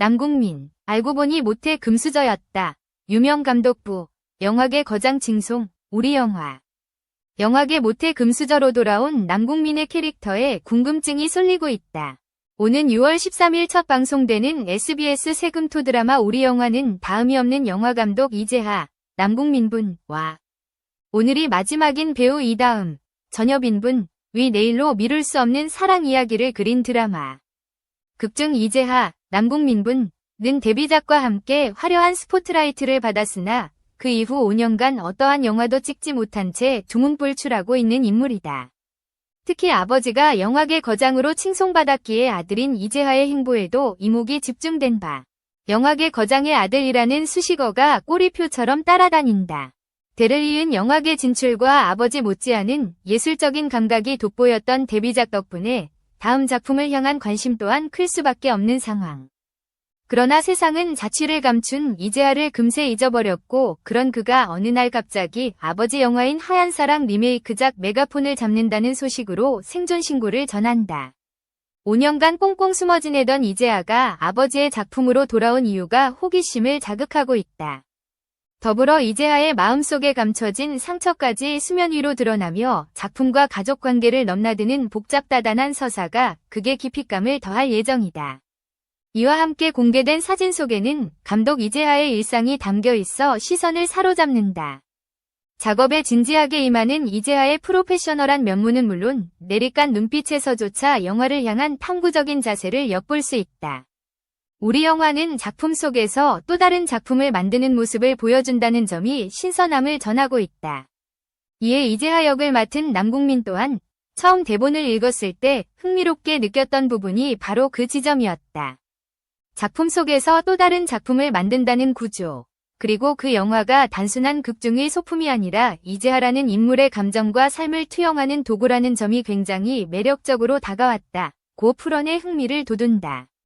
남궁민, 알고 보니 모태 금수저였다. 유명 감독부, 영화계 거장 칭송, 우리 영화. 영화계 모태 금수저로 돌아온 남궁민의 캐릭터에 궁금증이 쏠리고 있다. 오는 6월 13일 첫 방송되는 SBS 세금토 드라마 우리 영화는 다음이 없는 영화감독 이재하, 남궁민분과 오늘이 마지막인 배우 이다음, 전여빈분, 위 내일로 미룰 수 없는 사랑 이야기를 그린 드라마. 극중 이재하, 남궁민분은 데뷔작과 함께 화려한 스포트라이트를 받았으나 그 이후 5년간 어떠한 영화도 찍지 못한 채 두문불출하고 있는 인물이다. 특히 아버지가 영화계 거장으로 칭송받았기에 아들인 이재하의 행보에도 이목이 집중된 바. 영화계 거장의 아들이라는 수식어가 꼬리표처럼 따라다닌다. 대를 이은 영화계 진출과 아버지 못지않은 예술적인 감각이 돋보였던 데뷔작 덕분에 다음 작품을 향한 관심 또한 클 수밖에 없는 상황. 그러나 세상은 자취를 감춘 이재하를 금세 잊어버렸고 그런 그가 어느 날 갑자기 아버지 영화인 하얀 사랑 리메이크작 메가폰을 잡는다는 소식으로 생존 신고를 전한다. 5년간 꽁꽁 숨어 지내던 이재하가 아버지의 작품으로 돌아온 이유가 호기심을 자극하고 있다. 더불어 이재하의 마음속에 감춰진 상처까지 수면 위로 드러나며 작품과 가족 관계를 넘나드는 복잡다단한 서사가 극의 깊이감을 더할 예정이다. 이와 함께 공개된 사진 속에는 감독 이재하의 일상이 담겨 있어 시선을 사로잡는다. 작업에 진지하게 임하는 이재하의 프로페셔널한 면모는 물론 내리깐 눈빛에서조차 영화를 향한 탐구적인 자세를 엿볼 수 있다. 우리 영화는 작품 속에서 또 다른 작품을 만드는 모습을 보여준다는 점이 신선함을 전하고 있다. 이에 이재하 역을 맡은 남궁민 또한 처음 대본을 읽었을 때 흥미롭게 느꼈던 부분이 바로 그 지점이었다. 작품 속에서 또 다른 작품을 만든다는 구조. 그리고 그 영화가 단순한 극중의 소품이 아니라 이재하라는 인물의 감정과 삶을 투영하는 도구라는 점이 굉장히 매력적으로 다가왔다. 고 풀언의 흥미를 돋운다.